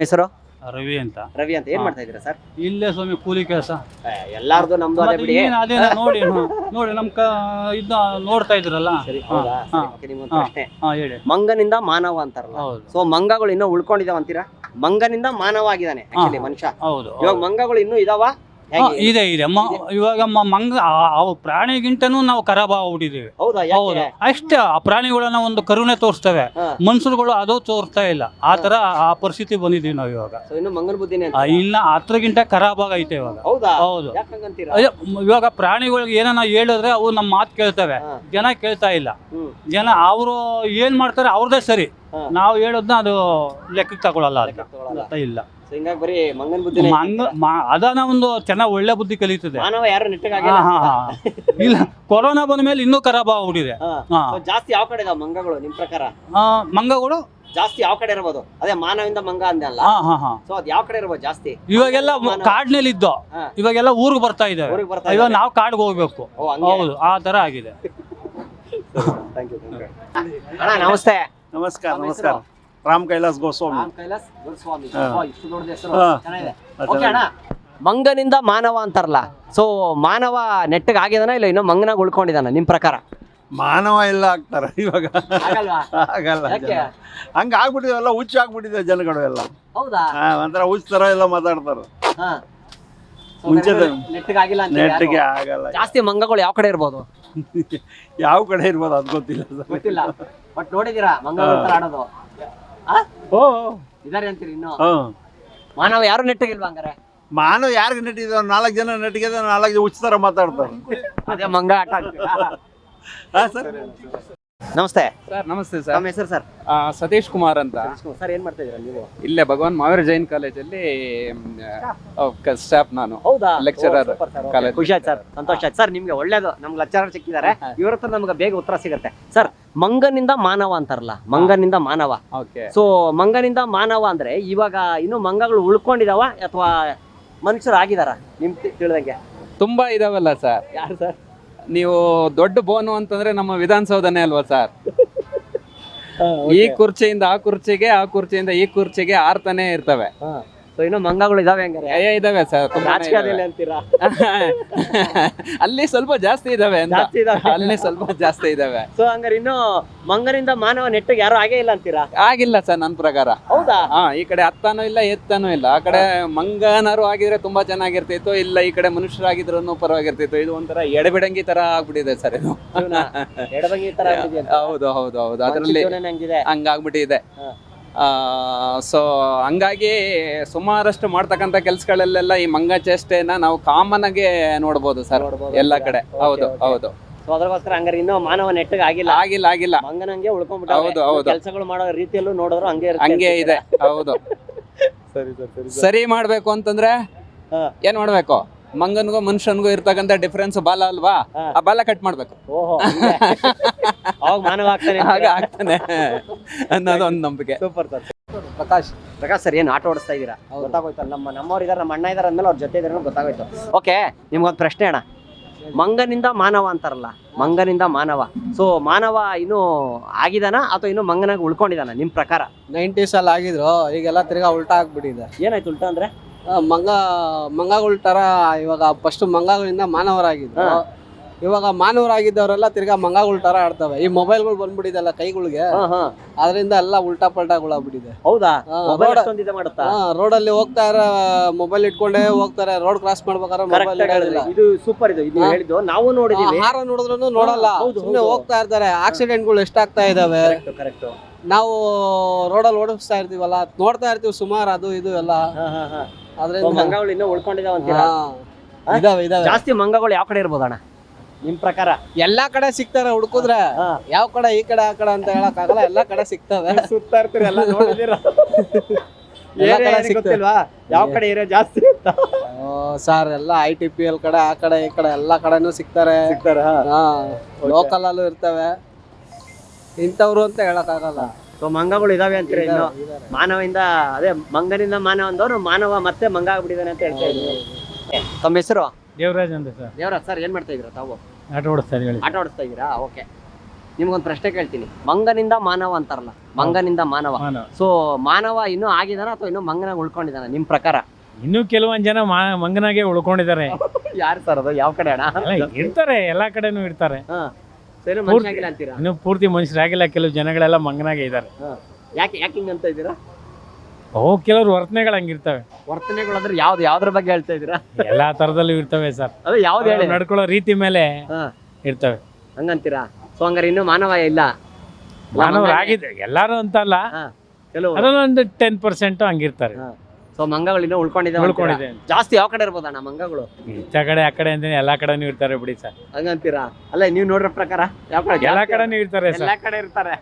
ಹೆಸರು? ರವಿ ಅಂತ. ರವಿ ಅಂತ. ಏನ್ ಮಾಡ್ತಾ ಇದ್ದೀರಾ ಸರ್? ಇಲ್ಲೇ ಸ್ವಾಮಿ ಕೂಲಿ ಕೆಲಸ. ಎಲ್ಲಾರ್ದು ನಮ್ದು ಅದೇ ಬಿಡಿ. ಅದೇ ನೋಡಿ ಹ್ಮ್. ನೋಡಿ ನಮ್ ಕ ಇದ್ನ ನೋಡ್ತಾ ಇದ್ರಲ್ಲ. ಸರಿ ಹಾ, ಹೌದಾ? ಹಾ, ಸರಿ, okay, ನಿಮ್ಗೊಂದು ಹಾ. ಪ್ರಶ್ನೆ. ಹಾ ಹೇಳಿ. ಮಂಗನಿಂದ ಮಾನವ ಅಂತಾರಲ್ಲ. ಹೌದು. ಸೊ ಮಂಗಗಳು ಇನ್ನೂ ಉಳ್ಕೊಂಡಿದಾವ ಅಂತೀರಾ? ಮಂಗನಿಂದ ಮಾನವ ಆಗಿದಾನೆ ಆಕ್ಚುಲಿ ಮನುಷ್ಯ. ಹೌದು ಇವಾಗ ಮಂಗಗಳು ಇನ್ನೂ ಇದಾವ? ಹಾ, ಇದೆ ಇದೆ. ಮ- ಇವಾಗ ಮ- ಮಂಗ ಆ- ಪ್ರಾಣಿಗಿಂತನೂ ನಾವು ಖರಾಬ್ ಆಗ್ಬಿಟ್ಟಿದೀವಿ ಹೌದಾ ಹೌದು. ಯಾಕೆ ಅಷ್ಟೇ ಆ ಪ್ರಾಣಿಗಳನ್ನ ಒಂದು ಕರುಣೆ ತೋರಿಸ್ತವೆ. ಹಾ. ಮನುಷ್ಯರುಗಳು ಅದು ತೋರಿಸ್ತಾ ಇಲ್ಲ. ಆ ತರ ಆ ಪರಿಸ್ಥಿತಿ ಬಂದಿದೀವಿ ನಾವು ಇವಾಗ. ಇನ್ನು ಮಂಗನ ಬುದ್ಧಿನೇ ಅಂತ ಆ, ಇನ್ನ ಹತ್ರಗಿಂತ ಖರಾಬ್ ಆಗೈತೆ ಇವಾಗ. ಹೌದಾ? ಹೌದು. ಯಾಕಂತೀರಾ ಅಯ್ಯೋ, ಮ್- ಇವಾಗ ಪ್ರಾಣಿಗಳಿಗೆ ಏನನ್ನ ಹೇಳಿದ್ರೆ ಅವು ನಮ್ಮ ಮಾತು ಕೇಳ್ತವೆ. ಹಾ. ಜನ ಕೇಳ್ತಾ ಇಲ್ಲ. ಹ್ಮ್. ಜನ ಅವರು ಏನ್ ಮಾಡ್ತಾರೆ ಅವ್ರದೇ ಸರಿ. ಹಾ. ನಾವು ಹೇಳೋದನ್ನ ಅದು ಲೆಕ್ಕಕ್ಕೆ ತಗೊಳಲ್ಲ ಅದಕ್ಕೆ ಲೆಕ್ಕಕ್ಕೆ ತಗೊಳಲ್ಲ. ಇಲ್ಲ. ಹಿಂಗಾಗಿ ಬರೀ ಮಂಗನ ಬುದ್ಧಿನೇ ಮಂಗ ಮ- ಅದಾನ ಒಂದು ಚೆನ್ನಾಗಿ ಒಳ್ಳೆ ಬುದ್ಧಿ ಕಲಿತದೆ. ಮಾನವ ಯಾರು ಹಾ, ನೆಟ್ಟಗಾಗಿಲ್ಲ ಹಾ, ಹಾ. ಇಲ್ಲ ಕೊರೋನಾ ಬಂದ ಮೇಲೆ ಇನ್ನೂ ಖರಾಬ್ ಆಗ್ಬಿಟ್ಟಿದೆ. ಹಾ. ಹಾ. So ಜಾಸ್ತಿ ಯಾವ ಕಡೆ ಇದಾವ ಮಂಗಗಳು ನಿಮ್ ಪ್ರಕಾರ? ಆ, ಮಂಗಗಳು? ಜಾಸ್ತಿ ಯಾವ ಕಡೆ ಇರ್ಬೋದು? ಅದೇ ಮಾನವಿಂದ ಮಂಗ ಅಂದೆ ಅಲ್ಲ. ಹಾ ಹಾ ಹಾ. ಸೊ ಅದ್ ಯಾವ ಕಡೆ ಇರ್ಬೋದು ಜಾಸ್ತಿ? ಇವಾಗೆಲ್ಲ ಮಾನವ. ಕಾಡ್ನಲ್ಲಿ ಇದ್ದೋ ಹಾ. ಇವಾಗೆಲ್ಲ ಊರಿಗೆ ಬರ್ತಾ ಇದೆ ಊರಿಗೆ ಬರ್ತಾ ಇವಾಗ ನಾವ್ ನಾವು ಕಾಡ್ಗೆ ಹೋಗ್ಬೇಕು. ಓ ಹಂಗೆ. ಹೌದು ಆ ತರ ಆಗಿದೆ. Thank you, thank you. ಅಣ್ಣ ನಮಸ್ತೆ. ನಮಸ್ಕಾರ ನಮಸ್ಕಾರ? ರಾಮ್ ಕೈಲಾಸ್ ಗೋಸ್ವಾಮಿ. ರಾಮ್ ಕೈಲಾಸ್ ಗುರುಸ್ವಾಮಿ ಹಾ. ಓ, ಇಷ್ಟು ದೊಡ್ಡದು ಹೆಸರು. ಹಾ. ಚೆನ್ನಾಗಿದೆ. ಓಕೆ ಅಣ್ಣ ಮಂಗನಿಂದ ಮಾನವ ಅಂತಾರಲ್ಲ. ಸೊ ಮಾನವ ನೆಟ್ಟಗೆ ಆಗಿದಾನ ಇಲ್ಲ ಇನ್ನೂ ಮಂಗನಾಗ ಉಳ್ಕೊಂಡಿದಾನ ನಿಮ್ ಪ್ರಕಾರ? ಮಾನವ ಎಲ್ಲ ಆಗ್ತಾರ ಇವಾಗ. ಆಗಲ್ವಾ? ಆಗಲ್ಲ ಯಾಕೆ? ಜನ. ಹಂಗ ಆಗ್ಬಿಟ್ಟಿದೆಲ್ಲ ಹುಚ್ಚು ಆಗ್ಬಿಟ್ಟಿದೆ ಜನಗಳು ಎಲ್ಲ. ಹೌದಾ? ಒಂಥರ ಹುಚ್ಚ ತರ ಎಲ್ಲ ಮಾತಾಡ್ತಾರ. ಹಾ. So, ಮುಂಚೆ ನೆಟ್ಟಗೆ ಆಗಿಲ್ಲ ಅಂತ ನೆಟ್ಟಿಗೆ ಆಗಲ್ಲ. ಜಾಸ್ತಿ ಮಂಗಗಳು ಯಾವ ಕಡೆ ಇರ್ಬೋದು? ಯಾವ ಕಡೆ ಇರ್ಬೋದು ಅದ್ ಗೊತ್ತಿಲ್ಲ. ಸರ್ ಗೊತ್ತಿಲ್ಲ ಬಟ್ ನೋಡಿದೀರಾ ಮಂಗಳೂರು ಆಡೋದು? ಓ ಇದಾರೆ ಅಂತೀರಿ ಇನ್ನು? ಮಾನವ ಯಾರು ನೆಟ್ಟಗಿಲ್ವಾ ಹಂಗಾರೆ? ಮಾನವ ಯಾರಿಗೆ ನೆಟ್ಟಿದ ನಾಲ್ಕು ಜನ ನೆಟ್ಟಿಗೆ ನಾಲ್ಕು ಜನ ಉಚಿತರ ಮಾತಾಡ್ತಾರೆ. ಅದೇ ಮಂಗ ಆಟ? ಹಾ ಸರ್. ನಮಸ್ತೆ. ಸರ್ ನಮಸ್ತೆ ಸರ್. ನಮ್ಮ ಹೆಸರು ಸರ್? ಆ, ಸತೀಶ್ ಕುಮಾರ್ ಅಂತ. ಸರ್ ಏನ್ ಮಾಡ್ತಾ ಇದೀರಾ ನೀವು? ಇಲ್ಲೇ ಭಗವಾನ್ ಮಾವೇರ್ ಜೈನ್ ಕಾಲೇಜಲ್ಲಿ ಸ್ಟಾಫ್ ನಾನು. ಹೌದಾ? ಲೆಕ್ಚರರ್ ಓ, super sir, okay. college. ಖುಷಿ ಆಯ್ತು ಸರ್ ಸಂತೋಷ ಆಯ್ತು. ಸರ್ ನಿಮ್ಗೆ ಒಳ್ಳೇದು. ನಮ್ಗೆ ಲೆಕ್ಚರರ್ ಸಿಕ್ಕಿದ್ದಾರೆ. ಇವ್ರ ಹತ್ರ ನಮ್ಗೆ ಬೇಗ ಉತ್ತರ ಸಿಗುತ್ತೆ. ಸರ್ ಮಂಗನಿಂದ ಮಾನವ ಅಂತಾರಲ್ಲ ಮಂಗನಿಂದ ಮಾನವ. ಓಕೆ. ಸೊ ಮಂಗನಿಂದ ಮಾನವ ಅಂದ್ರೆ ಇವಾಗ ಇನ್ನು ಮಂಗಗಳು ಉಳ್ಕೊಂಡಿದಾವ ಅಥವಾ ಮನುಷ್ಯರು ಆಗಿದಾರ ನಿಮ್ ತಿ- ತಿಳಿದಂಗೆ. ತುಂಬಾ ಇದಾವಲ್ಲ ಸರ್. ಯಾರು ಸರ್? ನೀವು ದೊಡ್ಡ ಬೋನು ಅಂತಂದ್ರೆ ನಮ್ಮ ವಿಧಾನಸೌಧನೇ ಅಲ್ವಾ ಸರ್? ಈ ಕುರ್ಚಿಯಿಂದ ಆ ಕುರ್ಚಿಗೆ ಆ ಕುರ್ಚಿಯಿಂದ ಈ ಕುರ್ಚಿಗೆ ಆರ್ತಾನೆ ಇರ್ತವೆ. ಸೊ ಇನ್ನು ಮಂಗಗಳು ಇದಾವೆ ಹಂಗಾರೆ. ಏ, ಇದಾವೆ ಸರ್ ರಾಜಕೀಯದಲ್ಲಿ ಅಂತೀರಾ? ಅಲ್ಲಿ ಸ್ವಲ್ಪ ಜಾಸ್ತಿ ಇದಾವೆ ಅಂತ. ಜಾಸ್ತಿ ಇದಾವೆ. ಅಲ್ಲಿ ಸ್ವಲ್ಪ ಜಾಸ್ತಿ ಇದಾವೆ. ಸೊ ಹಂಗಾರೆ ಇನ್ನು ಮಂಗನಿಂದ ಮಾನವ ನೆಟ್ಟಿಗೆ ಯಾರು ಆಗೇ ಇಲ್ಲ ಅಂತೀರಾ? ಆಗಿಲ್ಲ ಸರ್ ನನ್ನ ಪ್ರಕಾರ. ಹೌದಾ? ಹಾ ಈ ಕಡೆ ಹತ್ತಾನು ಇಲ್ಲ ಎತ್ತಾನು ಇಲ್ಲ. ಆ ಕಡೆ ಮಂಗನಾರು ಆಗಿದ್ರೆ ತುಂಬಾ ಚೆನ್ನಾಗಿರ್ತಿತ್ತು ಇಲ್ಲ ಈ ಕಡೆ ಮನುಷ್ಯರಾಗಿದ್ರು ಪರವಾಗಿರ್ತಿತ್ತು. ಇದು ಒಂಥರ ಎಡಬಿಡಂಗಿ ತರ ಆಗ್ಬಿಟ್ಟಿದೆ ಸರ್ ಇದು. ಎಡಬಂಗಿ ತರ ಹೌದು ಹೌದು ಹೌದು. ಅದರಲ್ಲಿ ಹಂಗಿದೆ. ಹಂಗಾಗ್ಬಿಟ್ಟಿದೆ. ಹಾ. ಸೊ ಹಂಗಾಗಿ ಸುಮಾರಷ್ಟು ಮಾಡ್ತಕ್ಕಂಥ ಕೆಲ್ಸಗಳಲ್ಲೆಲ್ಲ ಈ ಮಂಗ ಚೇಷ್ಟೆನ ನಾವು ಕಾಮನ್ ಆಗಿ ನೋಡ್ಬೋದು ಸರ್ ಎಲ್ಲ ಕಡೆ. ಹೌದು. ಹೌದು. ಸೊ ಅದ್ರಗೋಸ್ಕರ ಹಂಗಾರೆ ಇನ್ನೂ ಮಾನವ ನೆಟ್ಟಿಗೆ ಆಗಿಲ್ಲ. ಆಗಿಲ್ಲ ಆಗಿಲ್ಲ. ಮಂಗನಂಗೆ ಹೌದು, ಉಳ್ಕೊಂಡ್ಬಿಟ್ಟು ಹೌದು. ಕೆಲಸಗಳು ಮಾಡೋ ರೀತಿಯಲ್ಲೂ ನೋಡಿದ್ರು ಹಂಗೆ ಇರುತ್ತೆ ಹಂಗೆ ಇದೆ. ಹೌದು. ಸರಿ ಸರ್ ಸರಿ ಸರಿ. ಮಾಡಬೇಕು ಅಂತಂದ್ರೆ. ಏನ್ ಮಾಡ್ಬೇಕು? ಮಂಗನ್ಗೂ ಮನುಷ್ಯನ್ಗೂ ಇರ್ತಕ್ಕಂಥ ಡಿಫ್ರೆನ್ಸ್ ಬಾಲ ಅಲ್ವಾ. ಆ ಬಾಲ ಕಟ್ ಮಾಡ್ಬೇಕು. ಓಹೋ. ಅವಾಗ ಮಾನವ ಆಗ್ತಾನೆ ಹಾಗೆ ಆಗ್ತಾನೆ. ಅನ್ನೋದು ಒಂದು ನಂಬಿಕೆ. Super sir Prakash. Prakash sir ಏನು ಆಟೋ ಓಡಿಸ್ತಾ ಇದ್ದೀರಾ. ಗೊತ್ತಾಗೋಯ್ತು ನಮ್ಮ ನಮ್ಮವ್ರು ಇದಾರೆ ನಮ್ಮ ಅಣ್ಣ ಇದಾರೆ ಅಂದ್ಮೇಲೆ ಅವ್ರ ಜೊತೆ ಇದಾರೆ ಗೊತ್ತಾಗೋಯ್ತು. ಓಕೆ ನಿಮ್ಗೊಂದು ಪ್ರಶ್ನೆ ಅಣ್ಣ. ಮಂಗನಿಂದ ಮಾನವ ಅಂತಾರಲ್ಲ ಮಂಗನಿಂದ ಮಾನವ. ಸೊ ಮಾನವ ಇನ್ನು ಆಗಿದಾನ ಅಥವಾ ಇನ್ನು ಮಂಗನಾಗಿ ಉಳ್ಕೊಂಡಿದಾನ? ನಿಮ್ ಪ್ರಕಾರ? ನೈಂಟೀಸ್ ಅಲ್ಲಿ ಆಗಿದ್ರು ಈಗೆಲ್ಲ ತಿರ್ಗಾ ಉಲ್ಟಾ ಆಗ್ಬಿಟ್ಟಿದೆ. ಏನಾಯ್ತು ಉಲ್ಟಾ ಅಂದ್ರೆ? ಮಂಗ ಮಂಗಗಳ ತರ ಇವಾಗ ಫಸ್ಟ್ ಮಂಗಗಳಿಂದ ಮಾನವರಾಗಿದ್ದು. ಇವಾಗ ಮಾನವರಾಗಿದ್ದವರೆಲ್ಲ ತಿರ್ಗಾ ಮಂಗಗಳ ತರ ಆಡ್ತವೆ. ಈ ಮೊಬೈಲ್ಗಳು ಬಂದ್ಬಿಟ್ಟಿದೆಲ್ಲ ಕೈಗಳಿಗೆ. ಅದರಿಂದ ಎಲ್ಲ ಉಲ್ಟಾ ಪಲ್ಟಾಗಳಾಗ್ಬಿಟ್ಟಿದೆ ಹೌದಾ? ರೋಡಲ್ಲಿ ಹೋಗ್ತಾ ಹೋಗ್ತಾರೆ ಮೊಬೈಲ್ ಇಟ್ಕೊಂಡೇ ಹೋಗ್ತಾರೆ. ರೋಡ್ ಕ್ರಾಸ್ ಮಾಡ್ಬೇಕಾದ್ರೆ ಮೊಬೈಲ್ ಇದು ಸೂಪರ್ ಇದು. ಹೇಳಿದ್ದು ನಾವು ನೋಡಿದೀವಿ. ಹಾರ ನೋಡಿದ್ರು ನೋಡಲ್ಲ. ಸುಮ್ಮನೆ ಹೋಗ್ತಾ ಇರ್ತಾರೆ. ಆಕ್ಸಿಡೆಂಟ್ಗಳು ಎಷ್ಟಾಗ್ತಾ ಇದಾವೆ. ಕರೆಕ್ಟ್ ನಾವು ರೋಡಲ್ಲಿ ಓಡಿಸ್ತಾ ಇರ್ತೀವಲ್ಲ ನೋಡ್ತಾ ಇರ್ತೀವಿ ಸುಮಾರು ಅದು ಇದು ಎಲ್ಲ. ಅದರಿಂದ ಮಂಗಗಳು ಇನ್ನೂ ಉಳ್ಕೊಂಡಿದಾವ ಅಂತೀರಾ ಹಾ? ಇದಾವೆ ಇದಾವೆ. ಜಾಸ್ತಿ ಮಂಗಗಳು ಯಾವ ಕಡೆ ಇರ್ಬೋದಣ್ಣ? ನಿಮ್ ಪ್ರಕಾರ? ಎಲ್ಲಾ ಕಡೆ ಸಿಗ್ತಾರೆ ಹುಡುಕುದ್ರ. ಹಾ. ಯಾವ ಕಡೆ ಈ ಕಡೆ ಆ ಕಡೆ ಅಂತ ಹೇಳಕ್ ಆಗಲ್ಲ ಎಲ್ಲಾ ಕಡೆ ಸಿಗ್ತವೆ. ಸುತ್ತಾ ಇರ್ತೀರಿ ಎಲ್ಲ ನೋಡಿದೀರ ಎಲ್ಲಾ ಕಡೆ ಗೊತ್ತಿಲ್ವಾ? ಯಾವ ಕಡೆ ಏರಿಯಾ ಜಾಸ್ತಿ ಅಂತ? ಸರ್ ಎಲ್ಲ ಐ ಟಿ ಪಿ ಎಲ್ ಕಡೆ ಆ ಕಡೆ ಈ ಕಡೆ ಎಲ್ಲಾ ಕಡೆನೂ ಸಿಗ್ತಾರೆ. ಸಿಗ್ತಾರ ಲೋಕಲ್ ಅಲ್ಲೂ ಇರ್ತವೆ. ಇಂಥವ್ರು ಅಂತ ಹೇಳಕ್ ಆಗಲ್ಲ ಸೊ ಮಂಗಗಳು ಇದಾವೆ ಅಂತೀರ ಇನ್ನು? ಮಾನವಿಂದ ಅದೇ ಮಂಗನಿಂದ ಮಾನವ ಅಂದವರು ಮಾನವ ಮತ್ತೆ ಮಂಗ ಆಗ್ಬಿಟ್ಟಿದ್ದಾನೆ ಅಂತ ಹೇಳ್ತಾ ಇದ್ರು ತಮ್ಮ ಹೆಸರು? ದೇವರಾಜ್ ಅಂತ ಸರ್. ದೇವರಾಜ್ ಸರ್ ಏನ್ ಮಾಡ್ತಾ ಇದ್ದೀರಾ ತಾವು? ಆಟ ಓಡಿಸ್ತಾ ಆಟ ಓಡಿಸ್ತಾ ಇದ್ದೀರಾ? ಓಕೆ. ನಿಮ್ಗೊಂದು ಪ್ರಶ್ನೆ ಕೇಳ್ತೀನಿ. ಮಂಗನಿಂದ ಮಾನವ ಅಂತಾರಲ್ಲ ಮಂಗನಿಂದ ಮಾನವ. ಸೊ ಮಾನವ ಇನ್ನೂ ಆಗಿದಾನ ಅಥವಾ ಇನ್ನೂ ಮಂಗನಾಗ ಉಳ್ಕೊಂಡಿದಾನ ನಿಮ್ ಪ್ರಕಾರ? ಇನ್ನು ಕೆಲವೊಂದ್ ಜನ ಮಾ ಮಂಗನಾಗೆ ಉಳ್ಕೊಂಡಿದ್ದಾರೆ. ಯಾರು ಸರ್ ಅದು? ಯಾವ ಕಡೆ ಅಣ್ಣ? ಇರ್ತಾರೆ ಎಲ್ಲಾ ಕಡೆನೂ ಇರ್ತಾರೆ. ಇನ್ನೂ ಪೂರ್ತಿ- ಮನುಷ್ಯರಾಗಿಲ್ಲ ಕೆಲವು ಜನಗಳೆಲ್ಲ ಮಂಗನಾಗೆ ಇದ್ದಾರೆ. ಯಾಕೆ ಯಾಕೆ ಇದ್ದೀರಾ? ಓ ಕೆಲವ್ರು ವರ್ತನೆಗಳು ಹಂಗಿರ್ತವೆ ವರ್ತನೆಗಳಂದ್ರೆ ಯಾವ್ದು ಯಾವ್ದ್ರ ಬಗ್ಗೆ ಹೇಳ್ತಾ ಇದ್ದೀರಾ? ಎಲ್ಲಾ ತರದಲ್ಲೂ ಇರ್ತವೆ ಸರ್. ಅದೇ ಯಾವ್ದು ಹೇಳಿ? ನಡ್ಕೊಳ್ಳೋ ರೀತಿ ಮೇಲೆ ಹಾ. ಇರ್ತವೆ. ಹಂಗಂತೀರಾ? ಸೊ ಹಂಗಾರೆ ಇನ್ನು ಮಾನವ ಇಲ್ಲ. ಮಾನವರಾಗಿದೆ. ಎಲ್ಲಾರು ಅಂತಲ್ಲ. ಕೆಲವು ಟೆನ್ ಪರ್ಸೆಂಟ್ ಹಂಗಿರ್ತಾರೆ. ಸೊ ಮಂಗಗಳು ಇನ್ನೂ ಉಳ್ಕೊಂಡಿದ್ದಾವೆ ಉಳ್ಕೊಂಡಿದೆ ಜಾಸ್ತಿ ಯಾವ ಕಡೆ ಇರ್ಬೋದಣ್ಣ ಮಂಗಗಳು? ಇಂಥ ಕಡೆ ಆ ಕಡೆ ಅಂತೀನಿ. ಎಲ್ಲಾ ಕಡೆನೂ ಇರ್ತಾರೆ ಬಿಡಿ ಸರ್. ಹಂಗಂತೀರಾ? ಅಲ್ಲ ನೀವು ನೋಡ್ರ ಪ್ರಕಾರ? ಯಾವ ಕಡೆ? ಎಲ್ಲಾ ಜಾಸ್ತಿ? ಕಡೆನೂ ಇರ್ತಾರೆ ಸರ್. ಎಲ್ಲಾ ಕಡೆ ಇರ್ತಾರೆ.